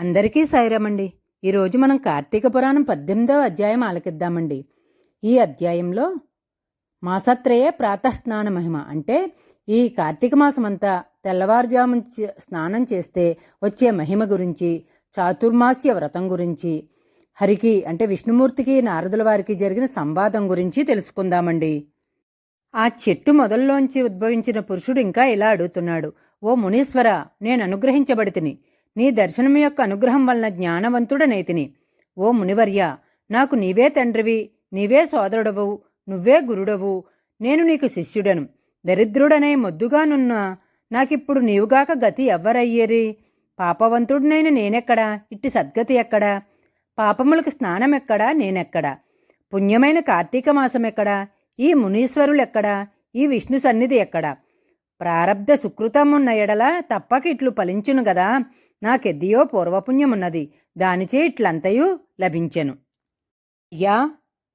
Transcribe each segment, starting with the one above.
అందరికీ సాయిరామండి. ఈరోజు మనం కార్తీక పురాణం పద్దెనిమిదవ అధ్యాయం ఆలకిద్దామండి. ఈ అధ్యాయంలో మాసత్రయే ప్రాతస్నాన మహిమ అంటే ఈ కార్తీక మాసమంతా తెల్లవారుజాము స్నానం చేస్తే వచ్చే మహిమ గురించి చాతుర్మాస్య వ్రతం గురించి హరికి అంటే విష్ణుమూర్తికి నారదుల వారికి జరిగిన సంవాదం గురించి తెలుసుకుందామండి. ఆ చెట్టు మొదల్లోంచి ఉద్భవించిన పురుషుడు ఇంకా ఇలా అడుగుతున్నాడు ఓ మునీశ్వర నేను అనుగ్రహించబడితిని నీ దర్శనం యొక్క అనుగ్రహం వలన జ్ఞానవంతుడనైతిని. ఓ మునివర్య నాకు నీవే తండ్రివి నీవే సోదరుడవు నువ్వే గురుడవు నేను నీకు శిష్యుడను. దరిద్రుడనే మొద్దుగానున్న నాకిప్పుడు నీవుగాక గతి ఎవ్వరయ్యేది? పాపవంతుడినైన నేనెక్కడా? ఇట్టి సద్గతి ఎక్కడా? పాపములకు స్నానమెక్కడా? నేనెక్కడా? పుణ్యమైన కార్తీక మాసమెక్కడా? ఈ మునీశ్వరులెక్కడా? ఈ విష్ణు సన్నిధి ఎక్కడా? ప్రారబ్ధ సుకృతమున్న ఎడల తప్పక ఇట్లు ఫలించును గదా? నాకెద్దియో పూర్వపుణ్యమున్నది. దానిచే ఇట్లంతయు లభించెను. అయ్యా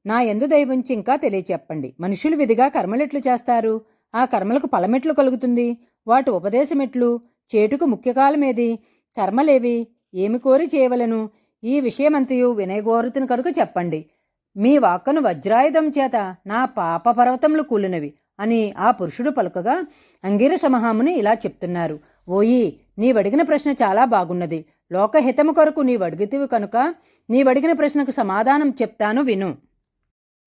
నా ఎందు దైవుంచింకా తెలియచెప్పండి. మనుషులు విధిగా కర్మలెట్లు చేస్తారు. ఆ కర్మలకు ఫలమెట్లు కలుగుతుంది. వాటి ఉపదేశమెట్లు చేటుకు ముఖ్యకాలమేది కర్మలేవి ఏమి కోరి చేయవలను? ఈ విషయమంతయు వినయగోరుతుని కనుక చెప్పండి. మీ వాక్కను వజ్రాయుధం చేత నా పాప పర్వతములు కూలినవి అని ఆ పురుషుడు పలుకగా అంగీరస మహాముని ఇలా చెప్తున్నారు. ఓయి నీవడిగిన ప్రశ్న చాలా బాగున్నది. లోకహితము కొరకు నీవడిగితివి కనుక నీవడిగిన ప్రశ్నకు సమాధానం చెప్తాను విను.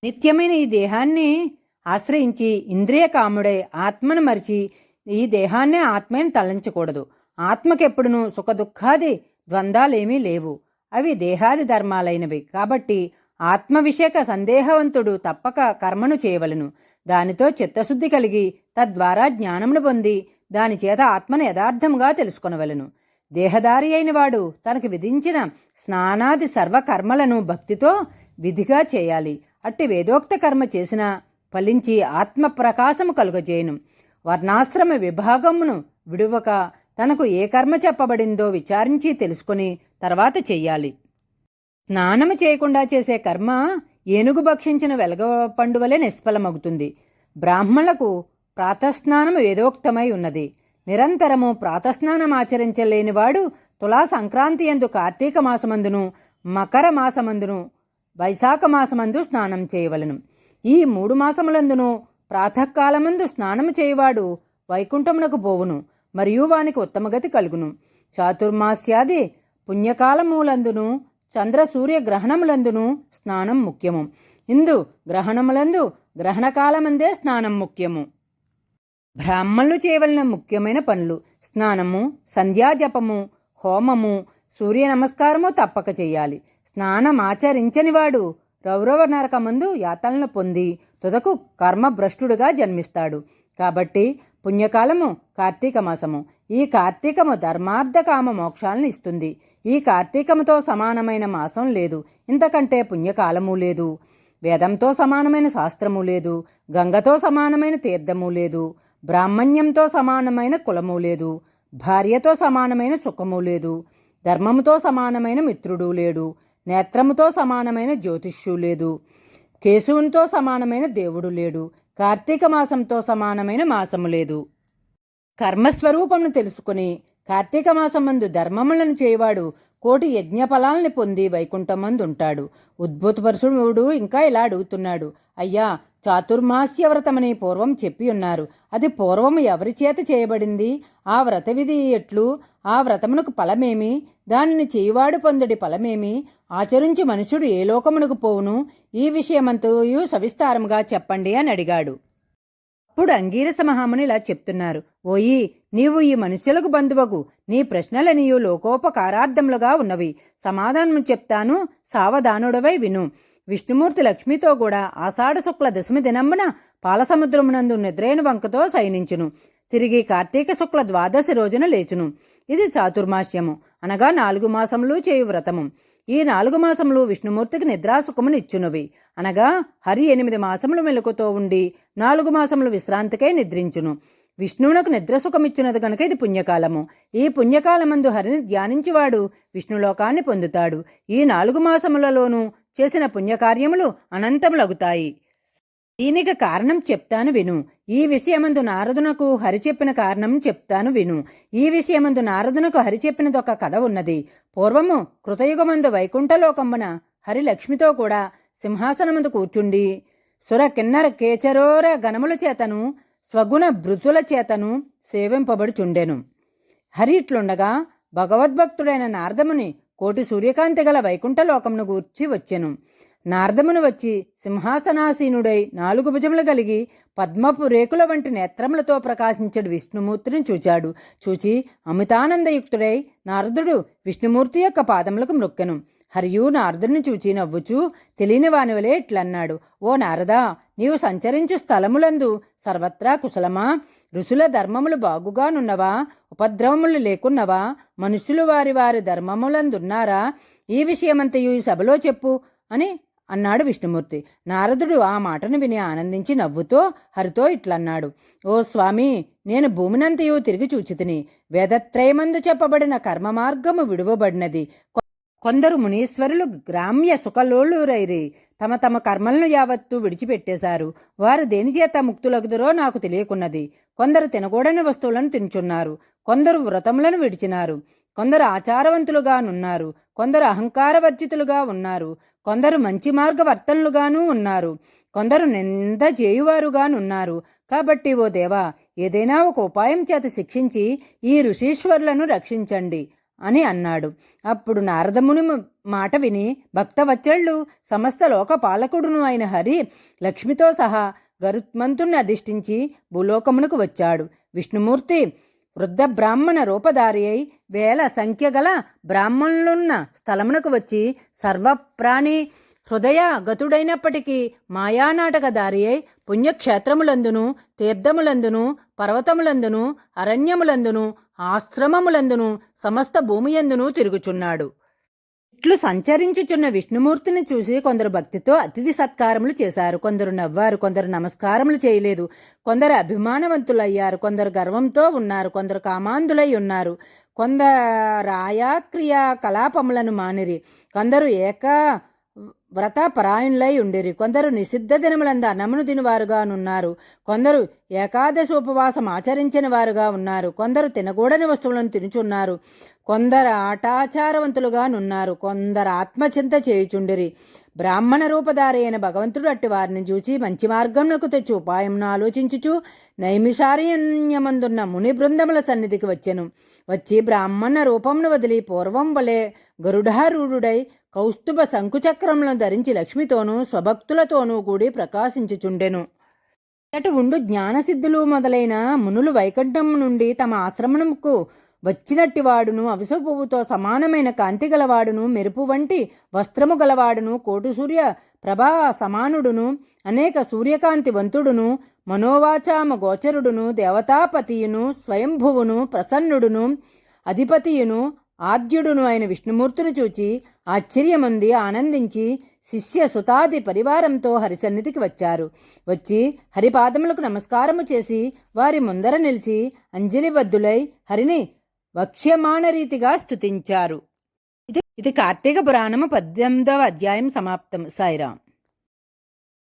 నిత్యమైన ఈ దేహాన్ని ఆశ్రయించి ఇంద్రియ కాముడై ఆత్మను మరిచి ఈ దేహాన్నే ఆత్మని తలంచకూడదు. ఆత్మకెప్పుడునూ సుఖదుఖాది ద్వంద్వాలేమీ లేవు. అవి దేహాది ధర్మాలైనవి కాబట్టి ఆత్మవిషేక సందేహవంతుడు తప్పక కర్మను చేయవలను. దానితో చిత్తశుద్ధి కలిగి తద్వారా జ్ఞానమును పొంది దాని చేత ఆత్మను యథార్థముగా తెలుసుకొనవలను. దేహదారి అయినవాడు తనకు విధించిన స్నానాది సర్వకర్మలను భక్తితో విధిగా చేయాలి. అట్టి వేదోక్త కర్మ చేసిన ఫలించి ఆత్మ ప్రకాశము కలుగజేయను. వర్ణాశ్రమ విభాగమును విడువక తనకు ఏ కర్మ చెప్పబడిందో విచారించి తెలుసుకొని తర్వాత చెయ్యాలి. స్నానము చేయకుండా చేసే కర్మ ఏనుగు భక్షించిన వెలగ పండువలే నిష్ఫలమవుతుంది బ్రాహ్మణులకు ప్రాతస్నానం వేదోక్తమై ఉన్నది. నిరంతరము ప్రాతస్నానం ఆచరించలేనివాడు తులా సంక్రాంతి ఎందు కార్తీక మాసమందును మకర మాసమందును వైశాఖ మాసమందు స్నానం చేయవలను. ఈ మూడు మాసములందును ప్రాతకాలమందు స్నానము చేయవాడు వైకుంఠమునకు పోవును మరియు వానికి ఉత్తమగతి కలుగును. చాతుర్మాస్యాది పుణ్యకాలములందును చంద్ర సూర్య గ్రహణములందును స్నానం ముఖ్యము. ఇందు గ్రహణములందు గ్రహణకాలమందే స్నానం ముఖ్యము. బ్రాహ్మణులు చేయవలన ముఖ్యమైన పనులు స్నానము సంధ్యాజపము హోమము సూర్య నమస్కారము తప్పక చేయాలి. స్నానం ఆచరించనివాడు రౌరవ నరకమందు యాతలను పొంది తుదకు కర్మభ్రష్టుడుగా జన్మిస్తాడు. కాబట్టి పుణ్యకాలము కార్తీక మాసము. ఈ కార్తీకము ధర్మార్థకామ మోక్షాలను ఇస్తుంది. ఈ కార్తీకముతో సమానమైన మాసం లేదు. ఇంతకంటే పుణ్యకాలము లేదు. వేదంతో సమానమైన శాస్త్రము లేదు. గంగతో సమానమైన తీర్థము లేదు. బ్రాహ్మణ్యంతో సమానమైన కులము లేదు. భార్యతో సమానమైన సుఖము లేదు. ధర్మముతో సమానమైన మిత్రుడు లేడు. నేత్రముతో సమానమైన జ్యోతిష్యు లేదు. కేశవునితో సమానమైన దేవుడు లేడు. కార్తీక మాసంతో సమానమైన మాసము లేదు. కర్మస్వరూపమును తెలుసుకుని కార్తీక మాసమందు ధర్మములను చేయవాడు కోటి యజ్ఞఫలాల్ని పొంది వైకుంఠమందు ఉంటాడు ఉద్భుతపరుషుడు ఇంకా ఇలా అడుగుతున్నాడు. అయ్యా చాతుర్మాస్య వ్రతమని పూర్వం చెప్పి ఉన్నారు అది పూర్వం ఎవరి చేత చేయబడింది? ఆ వ్రత విధి ఎట్లు? ఆ వ్రతమునకు ఫలమేమి? దానిని చేయువాడు పొందడి ఫలమేమి? ఆచరించి మనుషుడు ఏ లోకమునకు పోవును? ఈ విషయమంతయు సవిస్తారముగా చెప్పండి అని అడిగాడు. అప్పుడు అంగీరస మహాముని ఇలా చెప్తున్నారు. ఓయి నీవు ఈ మనుష్యులకు బంధువగు నీ ప్రశ్నలనియు లోకోపకారార్థములుగా ఉన్నవి. సమాధానం చెప్తాను సావధానుడవై విను. విష్ణుమూర్తి లక్ష్మితో కూడా ఆషాఢ శుక్ల దశమి దినమున పాలసముద్రమునందు నిద్రైన వంకతో శయనించును. తిరిగి కార్తీక శుక్ల ద్వాదశి రోజున లేచును. ఇది చాతుర్మాస్యము. అనగా నాలుగు మాసములు చేయు వ్రతము ఈ నాలుగు మాసములు విష్ణుమూర్తికి నిద్రాసుఖమునిచ్చునవి అనగా హరి ఎనిమిది మాసములు మెలకుతో ఉండి నాలుగు మాసములు విశ్రాంతికై నిద్రించును. విష్ణువునకు నిద్రసుఖమిచ్చినది గనుక ఇది పుణ్యకాలము. ఈ పుణ్యకాలమందు హరిని ధ్యానించివాడు విష్ణులోకాన్ని పొందుతాడు. ఈ నాలుగు మాసములలోనూ చేసిన పుణ్యకార్యములు అనంతములగుతాయి. దీనికి కారణం చెప్తాను విను. ఈ విషయమందు నారదునకు హరి చెప్పిన కారణం చెప్తాను విను. ఈ విషయమందు నారదునకు హరి చెప్పినదొక కథ ఉన్నది. పూర్వము కృతయుగమందు వైకుంఠలోకమ్మన హరి లక్ష్మితో కూడా సింహాసనమందు కూర్చుండి సుర కిన్నర కేచరోర గణముల చేతను స్వగుణ భృతుల చేతను సేవింపబడుచుండెను. హరి ఇట్లుండగా భగవద్భక్తుడైన నారదముని కోటి సూర్యకాంతి గల వైకుంఠలోకమును గూర్చి వచ్చెను. నారదమును వచ్చి సింహాసనాసీనుడై నాలుగు భుజములు కలిగి పద్మపు రేకుల వంటి నేత్రములతో ప్రకాశించడు విష్ణుమూర్తిని చూచాడు. చూచి అమితానందయుక్తుడై నారదుడు విష్ణుమూర్తి యొక్క పాదములకు మృక్కెను. హరియు నారదుని చూచి నవ్వుచూ తెలియని వానివలే ఇట్లన్నాడు. ఓ నారదా నీవు సంచరించు స్థలములందు సర్వత్రా కుశలమా? ఋషుల ధర్మములు బాగుగానున్నవా? ఉపద్రవములు లేకున్నవా? మనుషులు వారి వారి ధర్మములందున్నారా? ఈ విషయమంతయు ఈ సభలో చెప్పు అని అన్నాడు విష్ణుమూర్తి. నారదుడు ఆ మాటను విని ఆనందించి నవ్వుతో హరితో ఇట్లన్నాడు. ఓ స్వామి నేను భూమినంతయు తిరిగి చూచితిని. వేదత్రయమందు చెప్పబడిన కర్మ మార్గము విడువబడినది కొందరు మునీశ్వరులు గ్రామ్య సుఖలోళ్ళురైరి తమ తమ కర్మలను యావత్తు విడిచిపెట్టేశారు. వారు దేనిచేత ముక్తులగుదరో నాకు తెలియకున్నది. కొందరు తినకూడని వస్తువులను తినుచున్నారు. కొందరు వ్రతములను విడిచినారు. కొందరు ఆచారవంతులుగా నున్నారు. కొందరు అహంకారవర్జితులుగా ఉన్నారు. కొందరు మంచి మార్గవర్తనులుగానూ ఉన్నారు. కొందరు నింద చేయువారుగానున్నారు. కాబట్టి ఓ దేవా ఏదైనా ఒక ఉపాయం చేత శిక్షించి ఈ ఋషీశ్వరులను రక్షించండి అని అన్నాడు. అప్పుడు నారదముని మాట విని భక్తవచ్చళ్ళు సమస్త లోక పాలకుడును అయిన హరి లక్ష్మితో సహా గరుత్మంతుణ్ణి అధిష్ఠించి భూలోకమునకు వచ్చాడు. విష్ణుమూర్తి వృద్ధ బ్రాహ్మణ రూపధారి అయి వేల సంఖ్య గల బ్రాహ్మణులున్న స్థలమునకు వచ్చి సర్వప్రాణి హృదయ గతుడైనప్పటికీ మాయానాటకదారి అయి పుణ్యక్షేత్రములందును తీర్థములందును పర్వతములందును అరణ్యములందును ఆశ్రమములందును సమస్త భూమియందును తిరుగుచున్నాడు. ఇట్లు సంచరించుచున్న విష్ణుమూర్తిని చూసి కొందరు భక్తితో అతిథి సత్కారములు చేశారు. కొందరు నవ్వారు కొందరు నమస్కారములు చేయలేదు. కొందరు అభిమానవంతులయ్యారు. కొందరు గర్వంతో ఉన్నారు. కొందరు కామాంధులై ఉన్నారు. కొందరు ఆయాక్రియ కలాపములను మానిరి. కొందరు ఏక వ్రత పరాయణులై ఉండిరి. కొందరు నిషిద్ధ దినములంద అన్నమును తినువారుగానున్నారు కొందరు ఏకాదశి ఉపవాసం ఆచరించిన వారుగా ఉన్నారు. కొందరు తినకూడని వస్తువులను తినుచున్నారు. కొందరు ఆటాచారవంతులుగా నున్నారు. కొందరు ఆత్మచింత చేయుచుండిరి. బ్రాహ్మణ రూపధారి అయిన భగవంతుడు అట్టి వారిని చూచి మంచి మార్గంలోకి తెచ్చి. ఉపాయంను ఆలోచించుచు నైమిషారణ్యమందున్న ముని బృందముల సన్నిధికి వచ్చెను. వచ్చి బ్రాహ్మణ రూపమును వదిలి పూర్వం వలె గరుడారూఢుడై కౌస్తుభ శంకుచక్రములను ధరించి లక్ష్మితోనూ స్వభక్తులతోనూ కూడి ప్రకాశించుచుండెను. అటు ఉండు జ్ఞానసిద్ధులు మొదలైన మునులు వైకుంఠం నుండి తమ ఆశ్రమముకు వచ్చినట్టి వాడును అవిస పువ్వుతో సమానమైన కాంతి గలవాడును మెరుపు వంటి వస్త్రము గలవాడును కోటు సూర్య ప్రభా సమానుడును అనేక సూర్యకాంతి వంతుడును మనోవాచామ గోచరుడును దేవతాపతియును స్వయంభువును ప్రసన్నుడును అధిపతియును ఆద్యుడును అయిన విష్ణుమూర్తిని చూచి ఆశ్చర్యముంది ఆనందించి శిష్య సుతాది పరివారంతో హరిసన్నిధికి వచ్చారు. వచ్చి హరిపాదములకు నమస్కారము చేసి వారి ముందర నిలిచి అంజలిబద్ధులై హరిని వక్ష్యమాణ రీతిగా స్తుతించారు. ఇది ఇది కార్తీక పురాణము పద్దెనిమిదవ అధ్యాయం సమాప్తం సాయిరాం.